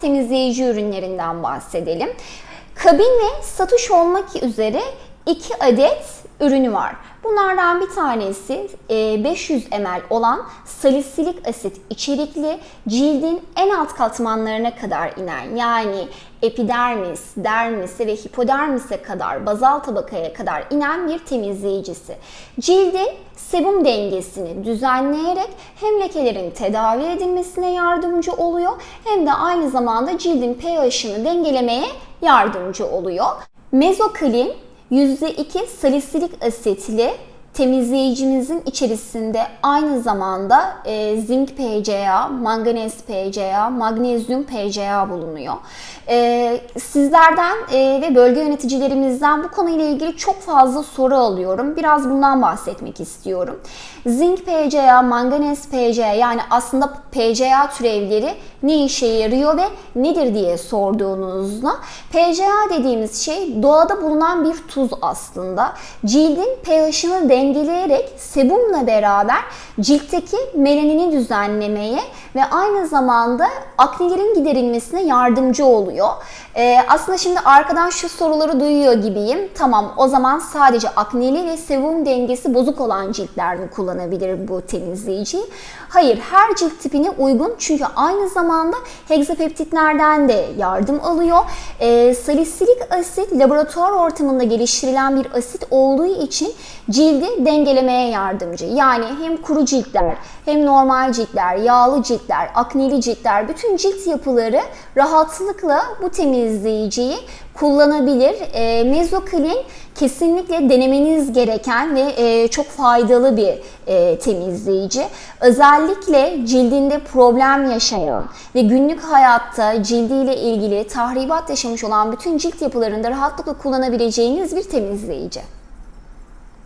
temizleyici ürünlerinden bahsedelim. Kabin ve satış olmak üzere 2 adet ürünü var. Bunlardan bir tanesi e, 500 ml olan salisilik asit içerikli cildin en alt katmanlarına kadar inen yani epidermis, dermise ve hipodermise kadar bazal tabakaya kadar inen bir temizleyicisi. Cildin sebum dengesini düzenleyerek hem lekelerin tedavi edilmesine yardımcı oluyor hem de aynı zamanda cildin pH'ını dengelemeye yardımcı oluyor. Mezoklin %2 salisilik asitli temizleyicimizin içerisinde aynı zamanda e, zinc PCA, manganez PCA, magnezyum PCA bulunuyor. E, sizlerden e, ve bölge yöneticilerimizden bu konuyla ilgili çok fazla soru alıyorum. Biraz bundan bahsetmek istiyorum. Zinc PCA, manganez PCA yani aslında PCA türevleri ne işe yarıyor ve nedir diye sorduğunuzda PCA dediğimiz şey doğada bulunan bir tuz aslında. Cildin pH'ını dengeleyerek sebumla beraber ciltteki melanini düzenlemeye ve aynı zamanda aknelerin giderilmesine yardımcı oluyor. Ee, aslında şimdi arkadan şu soruları duyuyor gibiyim. Tamam o zaman sadece akneli ve sebum dengesi bozuk olan ciltler mi kullanabilir bu temizleyiciyi? Hayır her cilt tipine uygun çünkü aynı zamanda hegzapeptitlerden de yardım alıyor. Ee, salisilik asit laboratuvar ortamında geliştirilen bir asit olduğu için cildi dengelemeye yardımcı. Yani hem kuru ciltler hem normal ciltler, yağlı ciltler, akneli ciltler bütün cilt yapıları rahatlıkla bu temizleyiciyi kullanabilir. E, mezoklin kesinlikle denemeniz gereken ve e, çok faydalı bir e, temizleyici. Özellikle cildinde problem yaşayan ve günlük hayatta cildiyle ilgili tahribat yaşamış olan bütün cilt yapılarında rahatlıkla kullanabileceğiniz bir temizleyici.